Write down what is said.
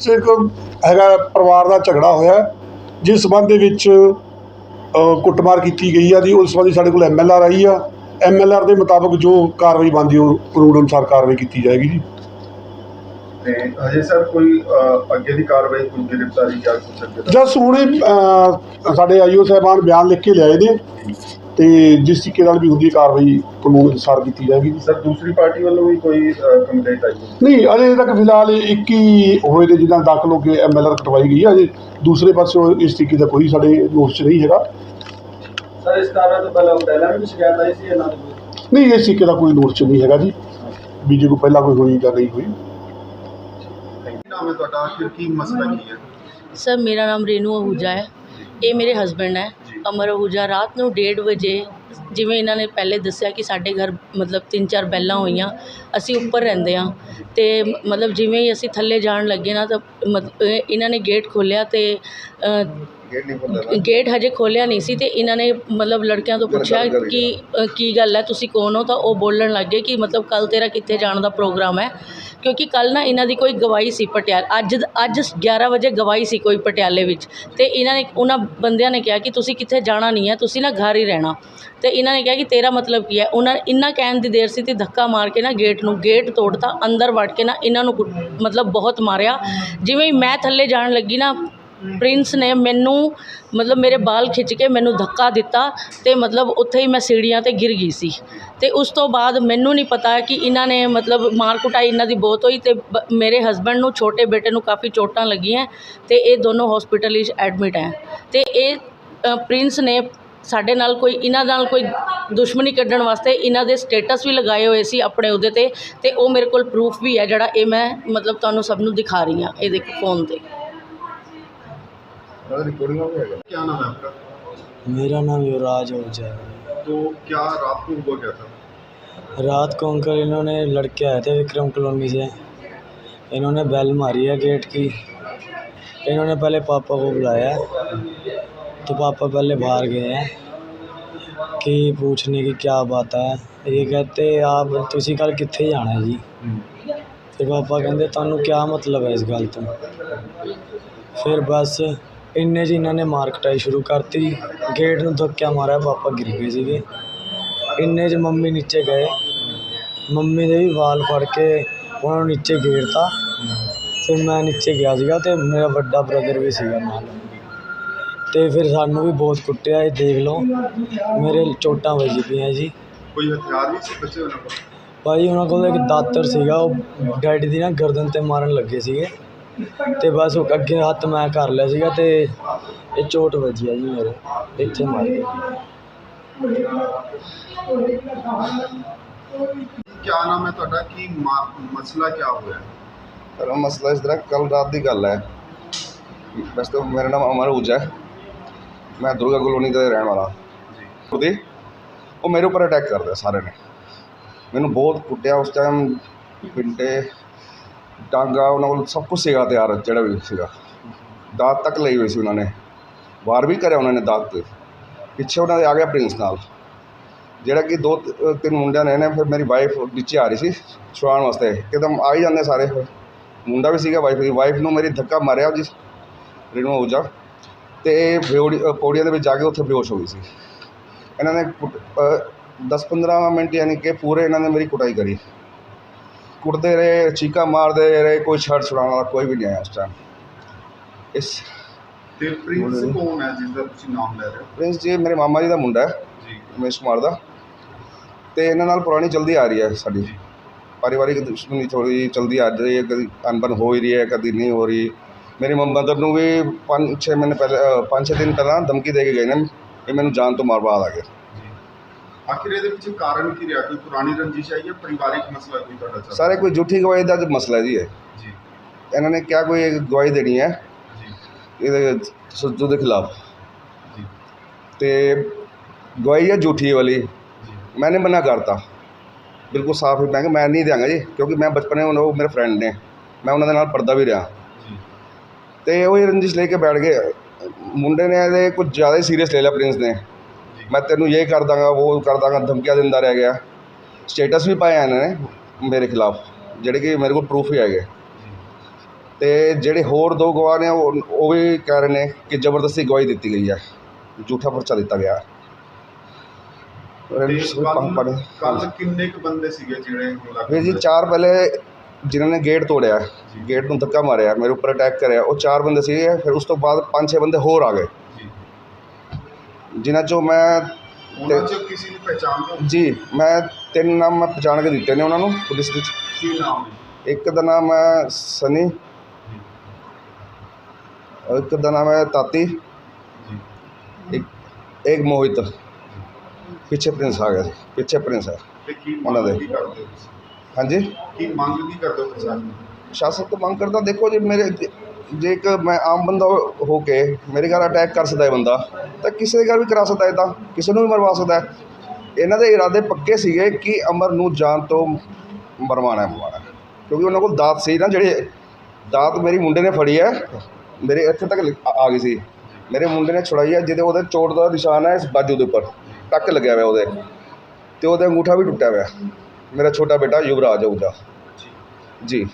ਚ ਇੱਕ ਹੈਗਾ ਪਰਿਵਾਰ ਦਾ ਝਗੜਾ ਹੋਇਆ ਜਿਸ ਸਬੰਧ ਦੇ ਵਿੱਚ ਕੁੱਟਮਾਰ ਕੀਤੀ ਗਈ ਆ ਜੀ ਉਸ ਸੰਬੰਧੀ ਸਾਡੇ ਕੋਲ ਐਮਐਲਆਰ ਆਈ ਆ। ਐਮਐਲਆਰ ਦੇ ਮੁਤਾਬਕ ਜੋ ਕਾਰਵਾਈ ਬਣਦੀ ਉਹ ਕਾਨੂੰਨ ਅਨੁਸਾਰ ਕਾਰਵਾਈ ਕੀਤੀ ਜਾਏਗੀ ਜੀ। ਤੇ ਅਜੇ ਸਰ ਕੋਈ ਅੱਗੇ ਦੀ ਕਾਰਵਾਈ ਕੋਈ ਗ੍ਰਿਫਤਾਰੀ ਜਾਂ ਅੱਗੇ ਦਾ ਜਸ ਹੁਣੇ ਸਾਡੇ ਆਈਓ ਸਾਹਿਬਾਨ ਬਿਆਨ ਲਿਖ ਕੇ ਲਿਆਏ ਨੇ। ਤੇ ਜਿਸ ਤਰੀਕੇ ਨਾਲ ਵੀ ਹੁੰਦੀ ਹੈ ਕਾਰਵਾਈ ਕਾਨੂੰਨ ਅਨੁਸਾਰ ਕੀਤੀ ਜਾਏਗੀ। ਜੀ ਸਰ ਦੂਸਰੀ ਪਾਰਟੀ ਵੱਲੋਂ ਵੀ ਕੋਈ ਕੰਪਲੇਂਟ ਆਈ ਹੈ? ਨਹੀਂ ਅਜੇ ਤੱਕ ਫਿਲਹਾਲ ਇਹ ਇੱਕ ਹੀ ਹੋਏ ਨੇ ਜਿੱਦਾਂ ਦਾਖਲ ਹੋ ਕੇ ਐਮਐਲਆਰ ਕਟਵਾਈ ਗਈ ਹੈ। ਅਜੇ ਦੂਸਰੇ ਪਾਸੇ ਇਸ ਤਰੀਕੇ ਦਾ ਕੋਈ ਸਾਡੇ ਨੋਟਿਸ 'ਚ ਨਹੀਂ ਹੈਗਾ। ਸਰ ਇਸ ਕਾਰਨ ਤੋਂ ਪਹਿਲਾਂ ਪਹਿਲਾਂ ਵੀ ਸ਼ਿਕਾਇਤ ਆਈ ਸੀ ਇਹਨਾਂ ਦੀ? ਨਹੀਂ ਇਸ ਤਰੀਕੇ ਦਾ ਕੋਈ ਨੋਟਿਸ 'ਚ ਨਹੀਂ ਹੈਗਾ ਜੀ। ਵੀ ਜੇ ਕੋਈ ਪਹਿਲਾਂ ਕੋਈ ਹੋਈ ਜਾਂ ਨਹੀਂ ਹੋਈ। ਕੀ ਨਾਮ ਹੈ ਤੁਹਾਡਾ? ਆਖਿਰ ਕੀ ਮਸਲਾ ਕੀ ਹੈ? ਸਰ ਮੇਰਾ ਨਾਮ ਰੇਨੂ ਅਹੂਜਾ ਹੈ। ਇਹ ਮੇਰੇ ਹਸਬੈਂਡ ਹੈ। ਅਮਰ ਅਹੂਜਾ ਰਾਤ ਨੂੰ ਡੇਢ ਵਜੇ ਜਿਵੇਂ ਇਹਨਾਂ ਨੇ ਪਹਿਲੇ ਦੱਸਿਆ ਕਿ ਸਾਡੇ ਘਰ ਮਤਲਬ ਤਿੰਨ ਚਾਰ ਬੈਲਾਂ ਹੋਈਆਂ, ਅਸੀਂ ਉੱਪਰ ਰਹਿੰਦੇ ਹਾਂ ਅਤੇ ਮਤਲਬ ਜਿਵੇਂ ਹੀ ਅਸੀਂ ਥੱਲੇ ਜਾਣ ਲੱਗੇ ਨਾ ਤਾਂ ਮਤ- ਇਹ- ਇਹਨਾਂ ਨੇ ਗੇਟ ਖੋਲ੍ਹਿਆ ਅਤੇ ਗੇਟ ਨਹੀਂ ਗੇਟ ਹਜੇ ਖੋਲ੍ਹਿਆ ਨਹੀਂ ਸੀ ਤੇ ਇਹਨਾਂ ਨੇ ਮਤਲਬ ਲੜਕਿਆਂ ਤੋਂ ਪੁੱਛਿਆ ਕਿ ਅ, ਕੀ ਗੱਲ ਹੈ ਤੁਸੀਂ ਕੌਣ ਹੋ? ਤਾਂ ਉਹ ਬੋਲਣ ਲੱਗੇ ਕਿ ਮਤਲਬ ਕੱਲ ਤੇਰਾ ਕਿੱਥੇ ਜਾਣ ਦਾ ਪ੍ਰੋਗਰਾਮ ਹੈ? ਕਿਉਂਕਿ ਕੱਲ ਨਾ ਇਹਨਾਂ ਦੀ ਕੋਈ ਗਵਾਹੀ ਸੀ ਪਟਿਆਲਾ ਅੱਜ ਅੱਜ 11 ਵਜੇ ਗਵਾਹੀ ਸੀ ਕੋਈ ਪਟਿਆਲੇ ਵਿੱਚ। ਤੇ ਇਹਨਾਂ ਨੇ ਉਹਨਾਂ ਬੰਦਿਆਂ ਨੇ ਕਿਹਾ ਕਿ ਤੁਸੀਂ ਕਿੱਥੇ ਜਾਣਾ ਨਹੀਂ ਹੈ ਤੁਸੀਂ ਨਾ ਘਰ ਹੀ ਰਹਿਣਾ। ਤੇ ਇਹਨਾਂ ਨੇ ਕਿਹਾ ਕਿ ਤੇਰਾ ਮਤਲਬ ਕੀ ਹੈ? ਉਹਨਾਂ ਇੰਨਾ ਕਹਿਣ ਦੀ ਦੇਰ ਸੀ ਤੇ ਧੱਕਾ ਮਾਰ ਕੇ ਨਾ ਗੇਟ ਨੂੰ ਗੇਟ ਤੋੜਤਾ ਅੰਦਰ ਵੜ ਕੇ ਨਾ ਇਹਨਾਂ ਨੂੰ ਕੁੱਟ- ਮਤਲਬ ਬਹੁਤ ਮਾਰਿਆ। ਜਿਵੇਂ ਹੀ ਮੈਂ ਥੱਲੇ ਜਾਣ ਲੱਗੀ ਨਾ ਪ੍ਰਿੰਸ ਨੇ ਮੈਨੂੰ ਮਤਲਬ ਮੇਰੇ ਬਾਲ ਖਿੱਚ ਕੇ ਮੈਨੂੰ ਧੱਕਾ ਦਿੱਤਾ ਤੇ ਮਤਲਬ ਉੱਥੇ ਹੀ ਮੈਂ ਸੀੜੀਆਂ ਤੇ ਗਿਰ ਗਈ ਸੀ। ਤੇ ਉਸ ਤੋਂ ਬਾਅਦ ਮੈਨੂੰ ਨਹੀਂ ਪਤਾ ਕਿ ਇਹਨਾਂ ਨੇ ਮਤਲਬ ਮਾਰ ਕੁਟਾਈ ਇਹਨਾਂ ਦੀ ਬਹੁਤ ਹੋਈ ਤੇ ਬ- ਮੇਰੇ ਹਸਬੰਡ ਨੂੰ ਛੋਟੇ ਬੇਟੇ ਨੂੰ ਕਾਫੀ ਚੋਟਾਂ ਲੱਗੀਆਂ ਤੇ ਇਹ ਦੋਨੋਂ ਹਸਪੀਟਲ ਵਿੱਚ ਐਡਮਿਟ ਹੈ। ਤੇ ਇਹ ਅ, ਪ੍ਰਿੰਸ ਨੇ ਸਾਡੇ ਨਾਲ ਕੋਈ ਇਹਨਾਂ ਨਾਲ ਕੋਈ ਦੁਸ਼ਮਣੀ ਕੱਢਣ ਵਾਸਤੇ ਇਹਨਾਂ ਦੇ ਸਟੇਟਸ ਵੀ ਲਗਾਏ ਹੋਏ ਸੀ ਆਪਣੇ ਉਹਦੇ ਤੇ ਤੇ ਉਹ ਮੇਰੇ ਕੋਲ ਪ੍ਰੂਫ ਵੀ ਹੈ ਜਿਹੜਾ ਇਹ ਮੈਂ ਮਤਲਬ ਤੁਹਾਨੂੰ ਸਭ ਨੂੰ ਦਿਖਾ ਰਹੀ ਹਾਂ। ਇਹ ਦੇਖੋ ਫੋਨ ਤੇ। रिकॉर्डिंग हो गया क्या? नाम है आपका? मेरा नाम युवराज ओझा है। तो क्या रात को हुआ क्या था? रात को अंकल इन्होंने लड़के आए थे विक्रम कॉलोनी से। इन्होंने बैल मारी है गेट की। इन्होंने पहले पापा को बुलाया। तो पापा पहले बाहर गए हैं कि पूछने की क्या बात है। ये कहते आप तुम कल कितने जाना है जी? हम्म। फिर पापा कहते थानू क्या मतलब है इस गल तो? फिर बस ਇੰਨੇ 'ਚ ਇਹਨਾਂ ਨੇ ਮਾਰ ਕਟਾਈ ਸ਼ੁਰੂ ਕਰਤੀ। ਗੇਟ ਨੂੰ ਧੱਕਾ ਮਾਰਿਆ ਪਾਪਾ ਗਿਰ ਗਏ ਸੀਗੇ। ਇੰਨੇ 'ਚ ਮੰਮੀ ਨੀਚੇ ਗਏ। ਮੰਮੀ ਦੇ ਵੀ ਵਾਲ ਫੜ ਕੇ ਉਹਨਾਂ ਨੂੰ ਨੀਚੇ ਗੇਰਤਾ। ਫਿਰ ਮੈਂ ਨੀਚੇ ਗਿਆ ਸੀਗਾ ਅਤੇ ਮੇਰਾ ਵੱਡਾ ਬ੍ਰਦਰ ਵੀ ਸੀਗਾ ਨਾਲ। ਅਤੇ ਫਿਰ ਸਾਨੂੰ ਵੀ ਬਹੁਤ ਕੁੱਟਿਆ ਇਹ ਦੇਖ ਲਓ। ਮੇਰੇ ਚੋਟਾਂ ਵੱਜੀ ਪਈਆਂ ਜੀ। ਕੋਈ ਹਥਿਆਰ ਵੀ ਸੀ ਬੱਚੇ ਉਹਨਾਂ ਕੋਲ? ਭਾਅ ਜੀ ਉਹਨਾਂ ਕੋਲ ਇੱਕ ਦਾਤਰ ਸੀਗਾ ਉਹ ਡੈਡੀ ਦੀ ਨਾ ਗਰਦਨ 'ਤੇ ਮਾਰਨ ਲੱਗੇ ਸੀਗੇ। ਅਤੇ ਬਸ ਅੱਗੇ ਹੱਥ ਮੈਂ ਕਰ ਲਿਆ ਸੀਗਾ ਅਤੇ ਇਹ ਚੋਟ ਵੱਜੀ ਆ ਜੀ ਮੇਰੇ ਇੱਥੇ ਮਾਰੀ ਕਿਆ ਨਾਮ ਹੈ ਤੁਹਾਡਾ? ਕੀ ਮਸਲਾ ਕਿਆ ਹੋਇਆ? ਸਰ ਮਸਲਾ ਇਸ ਤਰ੍ਹਾਂ ਕੱਲ ਰਾਤ ਦੀ ਗੱਲ ਹੈ। ਵੈਸੇ ਤਾਂ ਮੇਰਾ ਨਾਮ ਅਮਰ ਊਜਾ ਹੈ। ਮੈਂ ਦੁਰਗਾ ਕਲੋਨੀ ਦਾ ਰਹਿਣ ਵਾਲਾ। ਜੀ। ਉਹਦੇ ਉਹ ਮੇਰੇ ਉੱਪਰ ਅਟੈਕ ਕਰਦਾ ਸਾਰੇ ਨੇ। ਮੈਨੂੰ ਬਹੁਤ ਕੁੱਟਿਆ ਉਸ ਟਾਈਮ ਪਿੰਡੇ ਟਾਂਗਾ ਉਹਨਾਂ ਕੋਲ ਸਭ ਕੁਝ ਸੀਗਾ ਤਿਆਰ, ਜਿਹੜਾ ਵੀ ਸੀਗਾ। ਦਾਤ ਤੱਕ ਲਈ ਹੋਈ ਸੀ ਉਹਨਾਂ ਨੇ। ਵਾਰ ਵੀ ਕਰਿਆ ਉਹਨਾਂ ਨੇ ਦਾਤ ਤੇ। ਪਿੱਛੇ ਉਹਨਾਂ ਦੇ ਆ ਗਿਆ ਪ੍ਰਿੰਸ ਨਾਲ। ਜਿਹੜਾ ਕਿ ਦੋ, ਤਿੰਨ ਮੁੰਡਿਆਂ ਨੇ ਨੇ ਫਿਰ ਮੇਰੀ ਵਾਈਫ ਨੀਚੇ ਆ ਰਹੀ ਸੀ, ਛੁਡਾਉਣ ਵਾਸਤੇ। ਇੱਕਦਮ ਆ ਹੀ ਜਾਂਦੇ ਸਾਰੇ। ਮੁੰਡਾ ਵੀ ਸੀਗਾ ਵਾਈਫ ਦੀ। ਵਾਈਫ ਨੂੰ ਮੇਰੀ ਧੱਕਾ ਮਾਰਿਆ ਜਿਸ ਰੇਣੂ ਆਹੂਜਾ ਤੇ ਇਹ ਪੌੜੀਆਂ ਦੇ ਵਿੱਚ ਜਾ ਕੇ ਉੱਥੇ ਬੇਹੋਸ਼ ਹੋ ਗਈ ਸੀ। ਇਹਨਾਂ ਨੇ 10-15 ਮਿੰਟ ਯਾਨੀ ਕਿ ਪੂਰੇ ਇਹਨਾਂ ਨੇ ਮੇਰੀ ਕੁਟਾਈ ਕਰੀ। ਕੁੱਟਦੇ ਰਹੇ ਚੀਕਾ ਮਾਰਦੇ ਰਹੇ ਕੋਈ ਛੜ ਛੁਡਾਉਣ ਵਾਲਾ ਕੋਈ ਵੀ ਨਹੀਂ ਆਇਆ ਉਸ ਟਾਈਮ ਇਸ ਤੇ ਪ੍ਰਿੰਸ ਕੌਣ ਹੈ ਜਿਸ ਦਾ ਤੁਸੀਂ ਨਾਮ ਲੈ ਰਹੇ ਹੋ? ਪ੍ਰਿੰਸ ਜੀ ਮੇਰੇ ਮਾਮਾ ਜੀ ਦਾ ਮੁੰਡਾ ਹੈ ਜੀ। ਰਮੇਸ਼ ਕੁਮਾਰ ਦਾ। ਤੇ ਇਹਨਾਂ ਨਾਲ ਪੁਰਾਣੀ ਚਲਦੀ ਆ ਰਹੀ ਹੈ ਸਾਡੀ। ਪਾਰਿਵਾਰਿਕ ਦੁਸ਼ਮਣੀ ਥੋੜੀ ਚਲਦੀ ਆ ਰਹੀ ਹੈ ਕਦੀ ਅਨਬਨ ਹੋ ਹੀ ਰਹੀ ਹੈ ਕਦੀ ਨਹੀਂ ਹੋ ਰਹੀ। ਮੇਰੀ ਮਦਰ ਨੂੰ ਵੀ 5-6 ਮਹੀਨੇ ਪਹਿਲੇ 5-6 ਦਿਨ ਪਹਿਲਾਂ ਧਮਕੀ ਦੇ ਕੇ ਗਏ ਨੇ ਇਹ ਮੈਨੂੰ ਜਾਨ ਤੋਂ ਮਾਰਵਾ ਆ ਗਏ ਆਖਿਰ ਇਹਦੇ ਵਿੱਚ ਕਾਰਨ ਕੀ ਰਿਹਾ? ਕੋਈ ਪੁਰਾਣੀ ਰੰਜਿਸ਼ ਆਈ ਹੈ ਪਰਿਵਾਰਿਕ ਮਸਲਾ ਕੋਈ ਤੁਹਾਡਾ ਚੱਲ ਸਾਰੇ ਕੋਈ ਝੂਠੀ ਗਵਾਹੀ ਦਾ ਮਸਲਾ ਜੀ ਹੈ। ਜੀ। ਇਹਨਾਂ ਨੇ ਕਿਹਾ ਕੋਈ ਗਵਾਹੀ ਦੇਣੀ ਹੈ। ਜੀ। ਇਹਦੇ ਸੁੱਜੂ ਦੇ ਖਿਲਾਫ। ਜੀ। ਤੇ ਗਵਾਹੀ ਹੈ ਝੂਠੀ ਵਾਲੀ। ਮੈਨੇ ਮਨਾ ਕਰਤਾ। ਬਿਲਕੁਲ ਸਾਫ਼ ਹੀ ਮੈਂ ਕਿ ਮੈਂ ਨਹੀਂ ਦਿਆਂਗਾ ਜੀ ਕਿਉਂਕਿ ਮੈਂ ਬਚਪਨ ਉਹ ਮੇਰੇ ਫਰੈਂਡ ਨੇ। ਮੈਂ ਉਹਨਾਂ ਦੇ ਨਾਲ ਪੜਦਾ ਵੀ ਰਿਹਾ। ਤੇ ਉਹ ਰੰਜਿਸ਼ ਲੈ ਕੇ ਬੈਠ ਗਏ। ਮੁੰਡੇ ਨੇ ਇਹਦੇ ਕੁਝ ਜ਼ਿਆਦਾ ਹੀ ਸੀਰੀਅਸ ਲੈ ਲਿਆ ਪ੍ਰਿੰਸ ਨੇ। ਮੈਂ ਤੈਨੂੰ ਇਹ ਕਰ ਦਾਂਗਾ ਉਹ ਕਰ ਦਾਂਗਾ ਧਮਕੀਆਂ ਦਿੰਦਾ ਰਹਿ ਗਿਆ। ਸਟੇਟਸ ਵੀ ਪਾਇਆ ਇਹਨਾਂ ਨੇ ਮੇਰੇ ਖਿਲਾਫ ਜਿਹੜੇ ਕਿ ਮੇਰੇ ਕੋਲ ਪ੍ਰੂਫ ਵੀ ਹੈਗੇ। ਤੇ ਜਿਹੜੇ ਹੋਰ ਦੋ ਗਵਾਹ ਨੇ ਉਹ ਉਹ ਵੀ ਕਹਿ ਰਹੇ ਨੇ ਕਿ ਜ਼ਬਰਦਸਤੀ ਗਵਾਹੀ ਦਿੱਤੀ ਗਈ ਹੈ ਝੂਠਾ ਪਰਚਾ ਦਿੱਤਾ ਗਿਆ। ਕੱਲ ਕਿੰਨੇ ਕੁ ਬੰਦੇ ਸੀਗੇ ਜਿਹੜੇ ਹਮਲਾ ਵੀਰ ਜੀ? ਚਾਰ ਪਹਿਲੇ ਜਿਨ੍ਹਾਂ ਨੇ ਗੇਟ ਤੋੜਿਆ ਗੇਟ ਨੂੰ ਧੱਕਾ ਮਾਰਿਆ ਮੇਰੇ ਉੱਪਰ ਅਟੈਕ ਕਰਿਆ ਉਹ ਚਾਰ ਬੰਦੇ ਸੀਗੇ ਫਿਰ ਉਸ ਤੋਂ ਬਾਅਦ ਪੰਜ ਛੇ ਬੰਦੇ ਹੋਰ ਆ ਗਏ। ਜਿਨ੍ਹਾਂ ਚੋਂ ਮੈਂ ਉਹਨਾਂ ਚੋਂ ਕਿਸੇ ਦੀ ਪਛਾਣ ਹੋ ਜੀ ਮੈਂ ਤਿੰਨ ਨਾਮ ਮੈਂ ਪਛਾਣ ਕੇ ਦਿੱਤੇ ਨੇ ਉਹਨਾਂ ਨੂੰ ਪੁਲਿਸ ਵਿੱਚ ਕੀ ਨਾਮ ਹੈ ਇੱਕ ਦਾ ਨਾਮ ਹੈ ਸਨੀ ਇੱਕ ਦਾ ਨਾਮ ਹੈ ਤਾਤੀ ਇੱਕ ਇੱਕ ਮੋਹਿਤ ਪਿੱਛੇ ਪ੍ਰਿੰਸ ਆ ਗਿਆ ਸੀ ਪਿੱਛੇ ਪ੍ਰਿੰਸ ਹੈ ਤੇ ਕੀ ਉਹਨਾਂ ਮੰਗ ਦੇ। ਕੀ ਕਰਦੇ ਹੋ ਤੁਸੀਂ? ਹਾਂਜੀ ਕੀ ਮੰਗ ਕੀ ਕਰਦੇ ਹੋ ਪ੍ਰਸ਼ਾਸਨ ਤੋਂ? ਸ਼ਾਸਨ ਤੋਂ ਮੰਗ ਕਰਦਾ ਦੇਖੋ ਜੀ ਮੇਰੇ ਜੇ- ਇੱਕ ਮੈਂ ਆਮ ਬੰਦਾ ਹੋ ਕੇ ਮੇਰੇ ਘਰ ਅਟੈਕ ਕਰ ਸਕਦਾ ਹੈ ਬੰਦਾ ਤਾਂ ਕਿਸੇ ਦੇ ਘਰ ਵੀ ਕਰਾ ਸਕਦਾ ਹੈ ਤਾਂ ਕਿਸੇ ਨੂੰ ਵੀ ਮਰਵਾ ਸਕਦਾ ਹੈ। ਇਹਨਾਂ ਦੇ ਇਰਾਦੇ ਪੱਕੇ ਸੀਗੇ ਕਿ ਅਮਰ ਨੂੰ ਜਾਨ ਤੋਂ ਮਰਵਾਉਣਾ ਹੈ। ਕਿਉਂਕਿ ਉਹਨਾਂ ਕੋਲ ਦਾਤ ਸੀ ਨਾ ਜਿਹੜੇ ਦਾਤ ਮੇਰੀ ਮੁੰਡੇ ਨੇ ਫੜੀ ਹੈ ਮੇਰੇ ਇੱਥੇ ਤੱਕ ਆ ਗਈ ਸੀ। ਮੇਰੇ ਮੁੰਡੇ ਨੇ ਛੁਡਾਈ ਹੈ ਜਿਹਦੇ ਉਹਦੇ ਚੋਟ ਦਾ ਨਿਸ਼ਾਨ ਹੈ ਇਸ ਬਾਜੂ ਦੇ ਉੱਪਰ ਟੱਕ ਲੱਗਿਆ ਹੋਇਆ ਉਹਦੇ। ਤੇ ਉਹਦਾ ਅੰਗੂਠਾ ਵੀ ਟੁੱਟਿਆ ਹੋਇਆ। ਮੇਰਾ ਛੋਟਾ ਬੇਟਾ ਯੁਵਰਾਜ ਉਹਦਾ। ਜੀ।